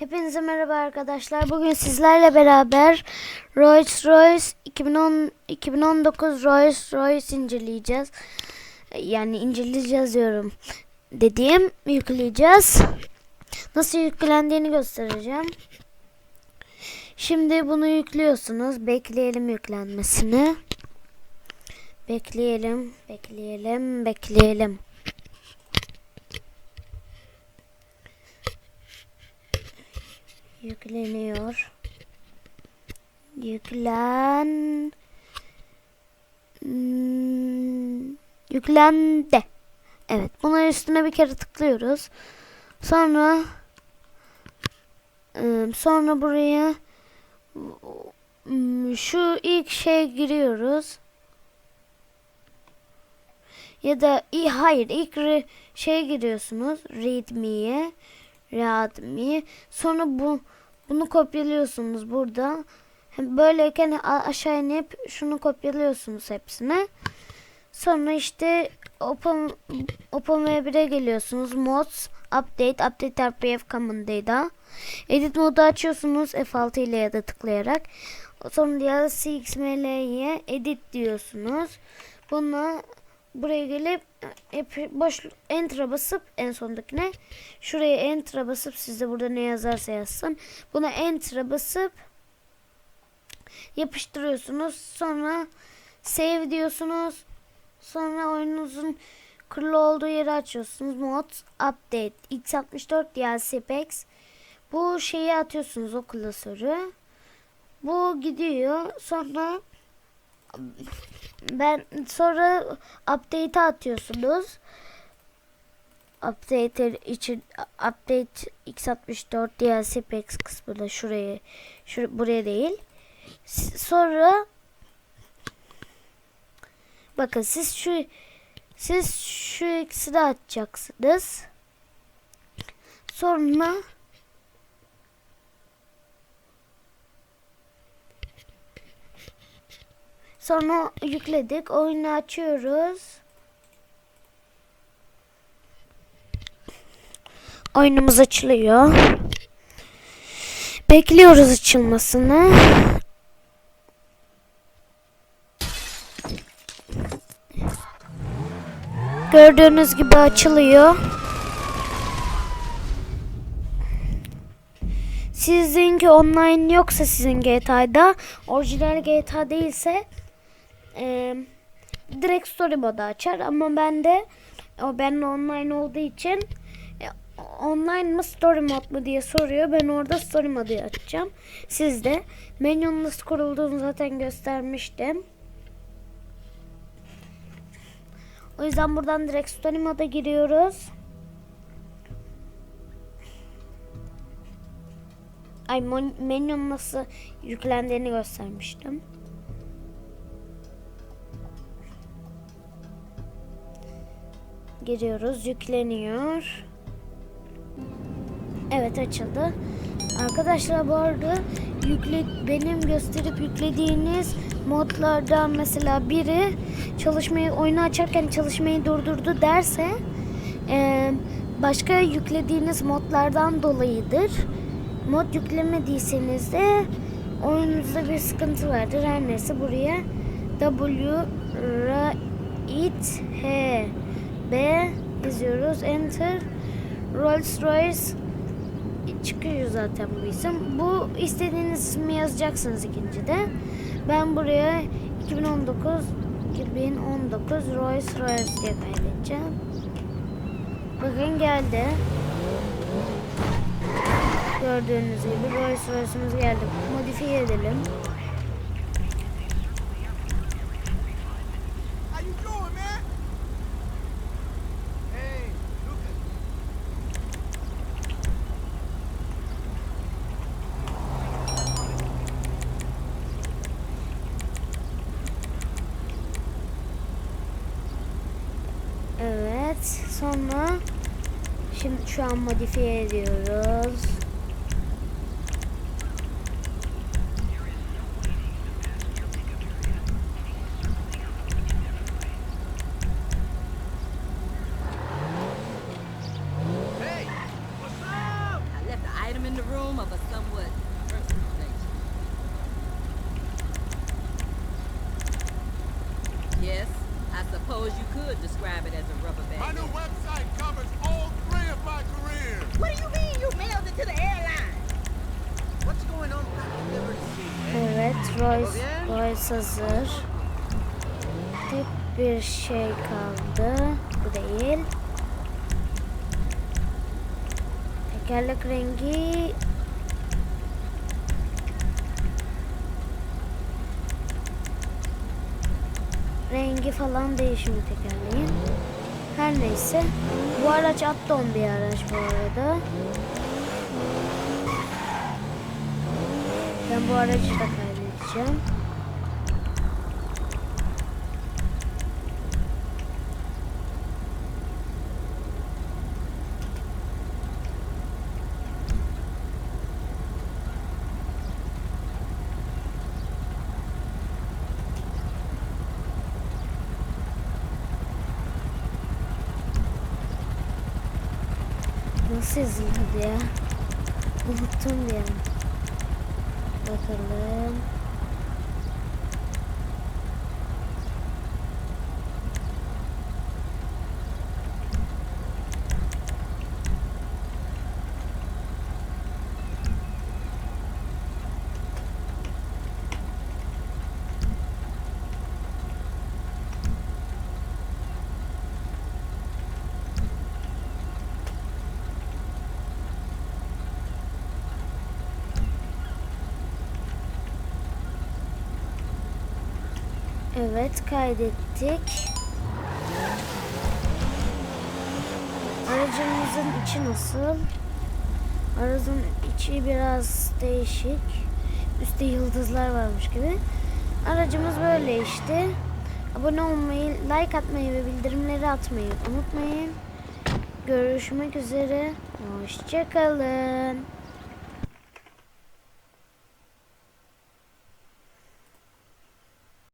Hepinize merhaba arkadaşlar. Bugün sizlerle beraber Rolls Royce 2010 2019 Rolls Royce inceleyeceğiz. Yani inceleyeceğiz diyorum. Dediğim yükleyeceğiz. Nasıl yüklendiğini göstereceğim. Şimdi bunu yüklüyorsunuz. Bekleyelim yüklenmesini. Bekleyelim, bekleyelim, bekleyelim. Yükleniyor. Yüklen. Hmm, yüklendi. Evet. Bunun üstüne bir kere tıklıyoruz. Sonra ıı, sonra buraya ım, şu ilk şeye giriyoruz. Ya da hayır ilk şeye giriyorsunuz. Readme'ye. Readme. Sonra bu bunu kopyalıyorsunuz burada. Böyleyken aşağı inip şunu kopyalıyorsunuz hepsine. Sonra işte Open Open V1'e geliyorsunuz. Mods, Update, Update RPF Common Data. Edit modu açıyorsunuz F6 ile ya da tıklayarak. Sonra da CXML'ye Edit diyorsunuz. Buna buraya gelip hep boş enter'a basıp en sondakine şuraya enter'a basıp sizde burada ne yazarsa yazsın. Buna enter'a basıp yapıştırıyorsunuz. Sonra save diyorsunuz. Sonra oyununuzun kurulu olduğu yeri açıyorsunuz. Mod, update, x64 DLC packs. Bu şeyi atıyorsunuz o klasörü. Bu gidiyor. Sonra ben sonra update'e atıyorsunuz. Update için update x64 DLC packs kısmında şuraya şur buraya değil. Sonra bakın siz şu siz şu ikisini atacaksınız. Sonra Sonra yükledik. Oyunu açıyoruz. Oyunumuz açılıyor. Bekliyoruz açılmasını. Gördüğünüz gibi açılıyor. Sizinki online yoksa sizin GTA'da, orijinal GTA değilse e, direkt story modu açar ama bende o benim online olduğu için e, online mı story mod mu diye soruyor. Ben orada story modu açacağım. Sizde menünün nasıl kurulduğunu zaten göstermiştim. O yüzden buradan direkt story moda giriyoruz. Ay menünün nasıl yüklendiğini göstermiştim. Giriyoruz. Yükleniyor. Evet açıldı. Arkadaşlar bu arada yükle, benim gösterip yüklediğiniz modlardan mesela biri çalışmayı oyunu açarken çalışmayı durdurdu derse e, başka yüklediğiniz modlardan dolayıdır. Mod yüklemediyseniz de oyununuzda bir sıkıntı vardır. Her neyse buraya W R it H B yazıyoruz. Enter Rolls Royce çıkıyor zaten bu isim. Bu istediğiniz ismi yazacaksınız ikincide. Ben buraya 2019 2019 Rolls Royce diye kaydedeceğim. Bakın geldi. Gördüğünüz gibi Rolls Royce'umuz geldi. Modifiye edelim. sonra şimdi şu an modifiye ediyoruz. Yes. I. Suppose you could describe it as a rubber My band. new website covers all three of my careers. What do you mean you mailed it to the airline? What's going on? Evet, Royce, Royce hazır. Tek bir şey kaldı. Bu değil. Tekerlek rengi rengi falan değişmiyor tekerleğin. Her neyse. Bu araç Atton bir araç bu arada. Ben bu aracı da kaydedeceğim. Nasıl yazıldı ya? Unuttum bir. Bakalım. Evet kaydettik. Aracımızın içi nasıl? Aracın içi biraz değişik. Üstte yıldızlar varmış gibi. Aracımız böyle işte. Abone olmayı, like atmayı ve bildirimleri atmayı unutmayın. Görüşmek üzere. Hoşçakalın.